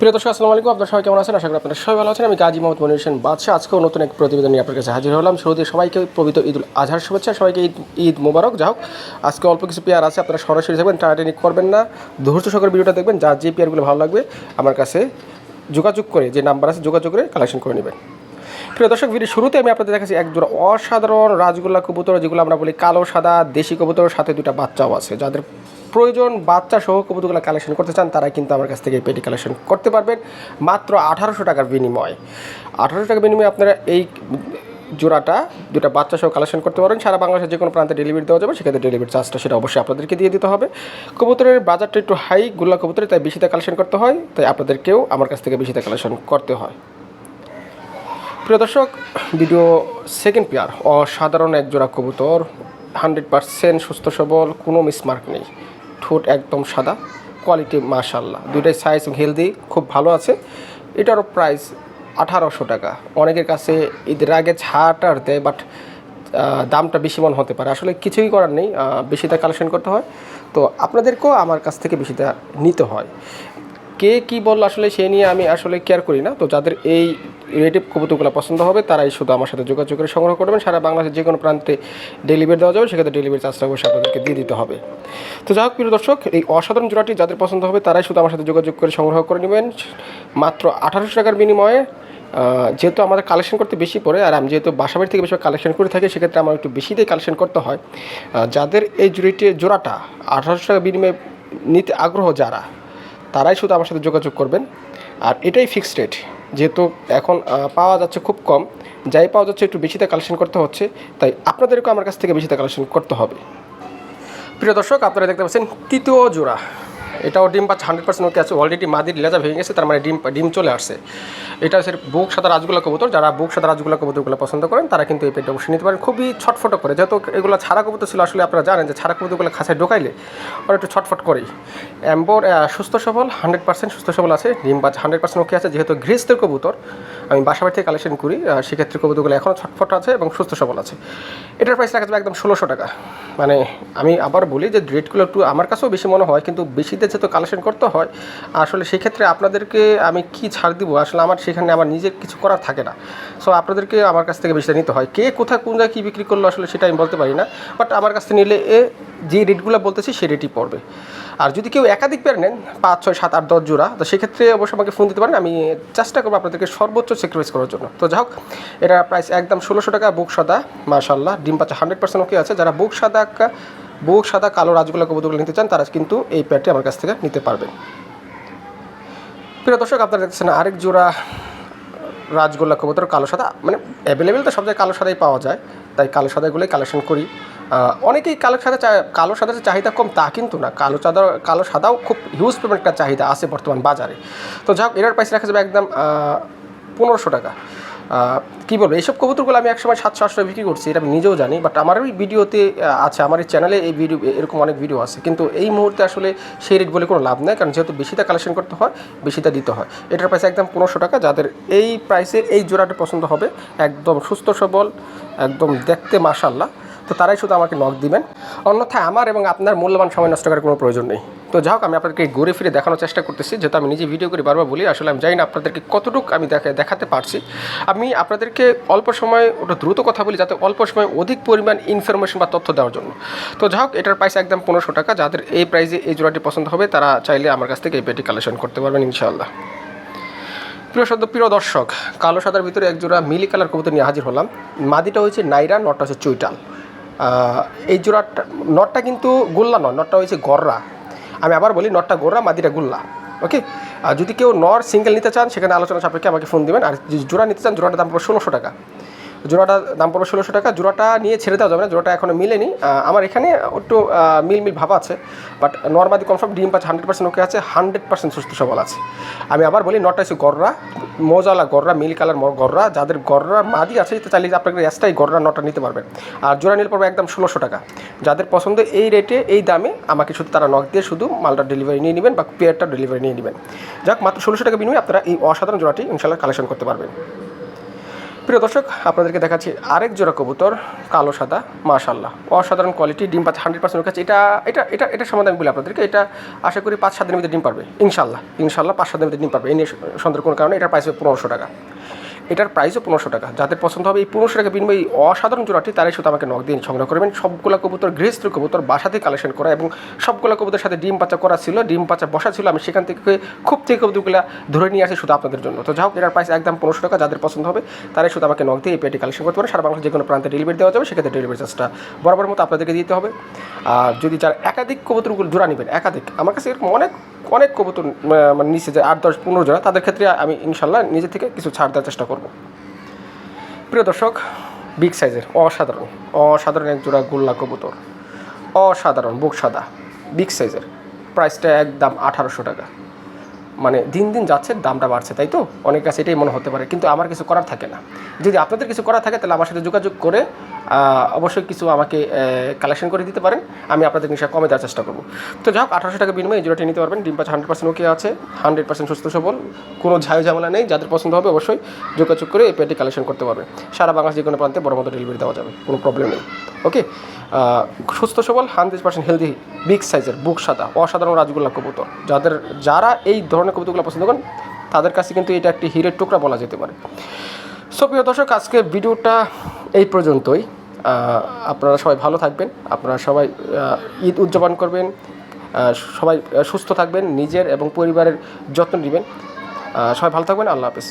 প্রিয় দর্শক, আসসালামু আলাইকুম। আপনার সবাই কেমন আছেন? আশা করি আপনারা সবাই ভালো আছেন। আমি গাজী মোহাম্মদ মনির হোসেন বাদশাহ। আজকেও নতুন এক প্রতিবেদন নিয়ে আপনার কাছে হাজির হলাম। শুরুতে সবাইকে পবিত্র ঈদ উল আজহার শুভেচ্ছা, সবাইকে ঈদ ঈদ মোবারক। যা হোক, আজকে অল্প কিছু পেয়ার আছে, আপনারা সরাসরি থাকবেন টানাটানি করবেন না। ধৈর্য সহকারে ভিডিওটা দেখবেন, যার যে পেয়ারগুলো ভালো লাগবে, আমার কাছে যোগাযোগ করে, যে নাম্বার আছে, যোগাযোগ করে কালেকশন করে নেবেন। প্রিয় দর্শক ভিডিও শুরুতে আমি আপনাদের দেখাচ্ছি এক জোড়া অসাধারণ রাজগোল্লা কবুতর, যেগুলো আমরা বলি কালো, সাদা, দেশি কবুতর, সাথে দুটা বাচ্চাও আছে। যাদের প্রয়োজন বাচ্চা সহ কবুতরগুলো কালেকশন করতে চান তারা কিন্তু আমার কাছ থেকে পেটি কালেকশন করতে পারবেন। মাত্র আঠারোশো টাকার বিনিময়ে। আঠারোশো টাকার বিনিময়ে আপনারা এই জোড়াটা, দুটা বাচ্চা সহ কালেকশন করতে পারেন সারা বাংলাদেশের যে কোনো প্রান্তে ডেলিভারি দেওয়া যাবে, সেক্ষেত্রে ডেলিভারি চার্জটা সেটা অবশ্যই আপনাদেরকে দিয়ে দিতে হবে। কবুতরের বাজারটা একটু হাই গোল্লা কবুতরে, তাই বেশিতে কালেকশন করতে হয়, তাই আপনাদেরকেও আমার কাছ থেকে বেশিতে কালেকশন করতে হয়। প্রিয় দর্শক ভিডিও সেকেন্ড পেয়ার অসাধারণ এক জোড়া কবুতর হান্ড্রেড পার্সেন্ট সুস্থ সবল, কোনো মিসমার্ক নেই। ঠোঁট একদম সাদা কোয়ালিটি মাশাল্লাহ দুইটাই সাইজ হেলদি খুব ভালো আছে। এটারও প্রাইস আঠারোশো টাকা। অনেকের কাছে ঈদের আগে ছাড় আর দেয় বাট দামটা বেশি মন হতে পারে। আসলে কিছুই করার নেই বেশিটা কালেকশন করতে হয়। তো আপনাদেরকেও আমার কাছ থেকে বেশিটা নিতে হয়। কে কি বলল আসলে সে নিয়ে আমি আসলে কেয়ার করি না। তো যাদের এই রিলেটিভ কবুতরগুলো পছন্দ হবে, তারাই শুধু আমার সাথে যোগাযোগ করে সংগ্রহ করবেন। সারা বাংলাদেশের যে কোনো প্রান্তে ডেলিভারি দেওয়া যাবে, সেক্ষেত্রে ডেলিভারি চার্জটা অবশ্যই আপনাদেরকে দিয়ে দিতে হবে। তো যাই হোক, প্রিয় দর্শক, এই অসাধারণ জোড়াটি যাদের পছন্দ হবে, তারাই শুধু আমার সাথে যোগাযোগ করে সংগ্রহ করে নেবেন। মাত্র আঠারোশো টাকার বিনিময়ে যেহেতু আমাদের কালেকশন করতে বেশি পড়ে, আর আমি যেহেতু বাসাবাড়ি থেকে বেশি কালেকশন করে থাকি, সেক্ষেত্রে আমার একটু বেশি দিয়ে কালেকশন করতে হয়। যাদের এই জুড়িটি জোড়াটা আঠারোশো টাকা বিনিময়ে নিতে আগ্রহ যারা তারাই শুধু আমার সাথে যোগাযোগ করবেন। আর এটাই ফিক্সড রেট যেহেতু এখন পাওয়া যাচ্ছে খুব কম, যাই পাওয়া যাচ্ছে একটু বেশিতে কালেকশন করতে হচ্ছে, তাই আপনাদেরকেও আমার কাছ থেকে বেশিতে কালেকশন করতে হবে। প্রিয় দর্শক, আপনারা দেখতে পাচ্ছেন তৃতীয় জোড়া। এটাও ডিম পাচ্ছে হান্ড্রেড পার্সেন্ট ওকে আছে অলরেডি মাদির লেজা ভেঙে গেছে, তার মানে ডিম ডিম চলে আসছে। এটা হচ্ছে বুক সাদা রাজগুলা কবুতর, যারা বুক সাদা রাজগুলা কবুতরগুলো পছন্দ করেন, তারা কিন্তু এই পেটটা অবশ্যই নিতে পারেন। খুবই ছটফট করে, যেহেতু এগুলো ছাড়া কবুতর ছিল, আসলে আপনারা জানেন যে ছাড়া কবুতরগুলো খাঁচায় ঢোকাইলে ওরা একটু ছটফট করেই। অ্যাম্বোর সুস্থ সবল হান্ড্রেড পার্সেন্ট সুস্থ সবল আছে, ডিম পাচ্ছে হান্ড্রেড পার্সেন্ট ওকে আছে, যেহেতু গ্রিসদের কবুতর, আমি বাসাবাড়ি থেকে কালেকশন করি সেক্ষেত্রে কবুতরগুলো এখনও ছটফট আছে এবং সুস্থ সবল আছে। এটার প্রাইস রাখা যাবে একদম ষোলোশো টাকা। মানে আমি আবার বলি যে রেটগুলো একটু আমার কাছেও বেশি মনে হয়, কিন্তু বেশিতে যেহেতু কালেকশন করতে হয়। আসলে সেক্ষেত্রে আপনাদেরকে আমি কি ছাড় দিব? আসলে আমার সেখানে আমার নিজের কিছু করার থাকে না। সো আপনাদেরকে আমার কাছ থেকে বেশিটা নিতে হয়। কে কোথায়, কোন জায়গায় কী বিক্রি করল আসলে সেটা আমি বলতে পারি না। বাট আমার কাছ থেকে নিলে এ যে রেটগুলো বলতেছি সে রেটই পড়বে। আর যদি কেউ একাধিক পেয়ার নেন, পাঁচ, ছয়, সাত, আট, দশ জোড়া, তো সেক্ষেত্রে অবশ্যই আমাকে ফোন দিতে পারেন। আমি চেষ্টা করব আপনাদেরকে সর্বোচ্চ স্যাক্রিফাইস করার জন্য। তো যাই হোক, এটা প্রাইস একদম ষোলোশো টাকা, বুক সাদা মাশাল্লাহ ডিম পাচ্ছে হান্ড্রেড পার্সেন্ট ওকে আছে। যারা বুক সাদা বুক, সাদা, কালো রাজগুলো কবুতরগুলো নিতে চান, তারা কিন্তু এই প্যাডটি আমার কাছ থেকে নিতে পারবেন প্রিয় দর্শক, আপনারা দেখছেন আরেক জোড়া রাজগোল্লা কবুতর, কালো সাদা। মানে অ্যাভেলেবেল তো সব জায়গায় কালো সাদাই পাওয়া যায়, তাই কালো সাদাগুলোই কালেকশন করি। অনেকেই কালো সাদা কালো সাদার চাহিদা কম, তা কিন্তু না। কালো সাদা কালো সাদাও খুব হিউজ একটা চাহিদা আছে বর্তমান বাজারে। তো যাক এটার প্রাইস রাখা যাবে একদম পনেরোশো টাকা। কী বলব, এইসব কবুতরগুলো আমি একসময় সাতশো, আটশো বিক্রি করছি, এটা আমি নিজেও জানি বাট আমার ওই ভিডিওতে আছে, আমার এই চ্যানেলে এই ভিডিও এরকম অনেক ভিডিও আছে, কিন্তু এই মুহূর্তে আসলে সেই রেট বলে কোনো লাভ নেই, কারণ যেহেতু বেশিটা কালেকশন করতে হয়, বেশিটা দিতে হয়। এটার প্রাইস একদম পনেরোশো টাকা, যাদের এই প্রাইসে এই জোড়াটা পছন্দ হবে, একদম সুস্থ সবল, একদম দেখতে মাশাল্লাহ তো তারাই শুধু আমাকে নক দিবেন। অন্যথায় আমার এবং আপনার মূল্যবান সময় নষ্ট করার কোনো প্রয়োজন নেই। তো যাই হোক আমি আপনাদেরকে ঘুরে ফিরে দেখানোর চেষ্টা করতেছি। যেহেতু আমি নিজে ভিডিও করে বারবার বলি আসলে আমি জানি না আপনাদেরকে কতটুকু আমি দেখা দেখাতে পারছি। আমি আপনাদেরকে অল্প সময় ওটা দ্রুত কথা বলি যাতে অল্প সময় অধিক পরিমাণ ইনফরমেশন বা তথ্য দেওয়ার জন্য। তো যাই হোক এটার প্রাইস একদম পনেরোশো টাকা। যাদের এই প্রাইসে এই জোড়াটি পছন্দ হবে তারা চাইলে আমার কাছ থেকে এই পেটি কালেকশন করতে পারবেন ইনশাআল্লাহ। প্রিয় সদ্য প্রিয় দর্শক কালো সাদার ভিতরে এক জোড়া মিলি কালার কবুতর নিয়ে হাজির হলাম। মাদিটা হচ্ছে নাইরা নটটা হচ্ছে চুইটাল আহ, এই জোড়াটা, নটটা কিন্তু গোল্লা নয়, নটটা হয়েছে গররা। আমি আবার বলি, নটটা গোররা মাদিটা গুল্লা ওকে আর যদি কেউ নর সিঙ্গেল নিতে চান, সেখানে আলোচনা সাপেক্ষে আমাকে ফোন দেবেন, আর যদি জোড়া নিতে চান, জোড়াটার দাম পড়বে ষোলোশো টাকা। জোড়াটা দাম পড়বে ষোলোশো টাকা। জোড়াটা নিয়ে ছেড়ে দেওয়া যাবে না, জোড়াটা এখনও মিলেনি। আমার এখানে একটু মিল মিল ভাব আছে বাট নর্মাদি কনফার্ম ডিম পাচ্ছে হান্ড্রেড পার্সেন্ট ওকে আছে হান্ড্রেড পার্সেন্ট সুস্থ সবল আছে। আমি আবার বলি নটটা হচ্ছে গররা, মোজালা গররা, মিল কালার গররা, যাদের গররা মাদি আছে, তো চাইলে আপনাকে এক্সট্রাই গররা নটটা নিতে পারবেন। আর জোড়া নিলে পড়বে একদম ষোলোশো টাকা। যাদের পছন্দ এই রেটে এই দামে, আমাকে শুধু তারা নক দিয়ে শুধু মালটা ডেলিভারি নিয়ে নেবেন বা পেয়ারটা ডেলিভারি নিয়ে নেবেন। যাক, মাত্র ষোলোশো টাকা বিনিময়ে আপনারা এই অসাধারণ জোড়াটি ইনশাল্লাহ কালেকশন করতে পারবেন। প্রিয় দর্শক, আপনাদেরকে দেখাচ্ছি আরেক জোড়া কবুতর, কালো সাদা মাশাল্লাহ অসাধারণ কোয়ালিটি ডিম পাচ্ছে হান্ড্রেড পার্সেন্ট কাছে। এটা এটা এটা এটা সম্বন্ধে আমি বলি আপনাদেরকে, এটা আশা করি পাঁচ সাত দিনের মধ্যে ডিম পারবে ইনশাল্লাহ ইনশাল্লাহ পাঁচ সাত দিনের মধ্যে ডিম পারবে, এই নিয়ে সন্দেহ কোনো কারণে এটা পাইছে পনেরোশো টাকা। এটার প্রাইসও পনেরোশো টাকা। যাদের পছন্দ হবে এই পনেরোশো টাকা বিনিময়ে এই অসাধারণ জোড়াটি তারাই শুধু আমাকে নখ দিন সংগ্রহ করবেন। সবগুলা কবুতর, গৃহস্থ কবুতর বাসাতে কালেকশন করা এবং সবগুলা কবুতরের সাথে ডিম পাচা করা ছিল, ডিম পাচা বসা ছিল। আমি সেখান থেকে খুব থেকে কবুতরগুলো ধরে নিয়ে আসি শুধু আপনাদের জন্য। তো যাই হোক এটার প্রাইস একদম পনেরোশো টাকা। যাদের পছন্দ হবে, তারাই শুধু আমাকে নখ দিয়ে এই পেটি কালেকশন করতে পারে সারা বাংলাদেশ যে কোনো প্রান্তে ডেলিভারি দেওয়া যাবে, সেক্ষেত্রে ডেলিভারি চার্জটা বরাবর মতো আপনাদেরকে দিতে হবে। আর যদি যার একাধিক কবুতরগুলো জোড়া নেবেন, একাধিক, আমার কাছে এরকম অনেক অনেক কবুতর মানে নিচে যায় আট, দশ, পনেরো জোড়া তাদের ক্ষেত্রে আমি ইনশাল্লাহ নিজে থেকে কিছু ছাড় দেওয়ার চেষ্টা করব। প্রিয় দর্শক, বিগ সাইজের অসাধারণ অসাধারণ এক জোড়া গোল্লা কবুতর, অসাধারণ, বুক সাদা, বিগ সাইজের প্রাইসটা একদম আঠারোশো টাকা। মানে দিন দিন যাচ্ছে, দামটা বাড়ছে, তাই তো? অনেক কাছে এটাই মনে হতে পারে, কিন্তু আমার কিছু করার থাকে না। যদি আপনাদের কিছু করার থাকে, তাহলে আমার সাথে যোগাযোগ করে অবশ্যই কিছু আমাকে কালেকশন করে দিতে পারেন। আমি আপনাদের নিশা কমে দেওয়ার চেষ্টা করব। তো যাই হোক আঠারোশো টাকা বিনিময়ে জোড়াটি নিতে পারবেন। ডিম পাঁচ হান্ড্রেড পার্সেন্ট ওকে আছে হান্ড্রেড পার্সেন্ট সুস্থ সবল, কোনো ঝাই ঝামেলা নেই। যাদের পছন্দ হবে, অবশ্যই যোগাযোগ করে এই পেটি কালেকশন করতে পারবে সারা বাংলাদেশ যে কোনো প্রান্তে বড় মতো ডেলিভারি দেওয়া যাবে, কোনো প্রবলেম নেই। ওকে সুস্থ সবল, হান্ড্রেড পার্সেন্ট হেলদি বিগ সাইজের বুক সাদা, অসাধারণ রাজগোল্লা কবুতর। যাদের, যারা এই ধরনের কবুতরগুলো পছন্দ করেন, তাদের কাছে কিন্তু এটা একটি হিরের টুকরা বলা যেতে পারে। সো প্রিয় দর্শক আজকে ভিডিওটা এই পর্যন্তই। আপনারা সবাই ভালো থাকবেন, আপনারা সবাই ঈদ উদযাপন করবেন সবাই সুস্থ থাকবেন, নিজের এবং পরিবারের যত্ন নেবেন। সবাই ভালো থাকবেন, আল্লাহ হাফেজ।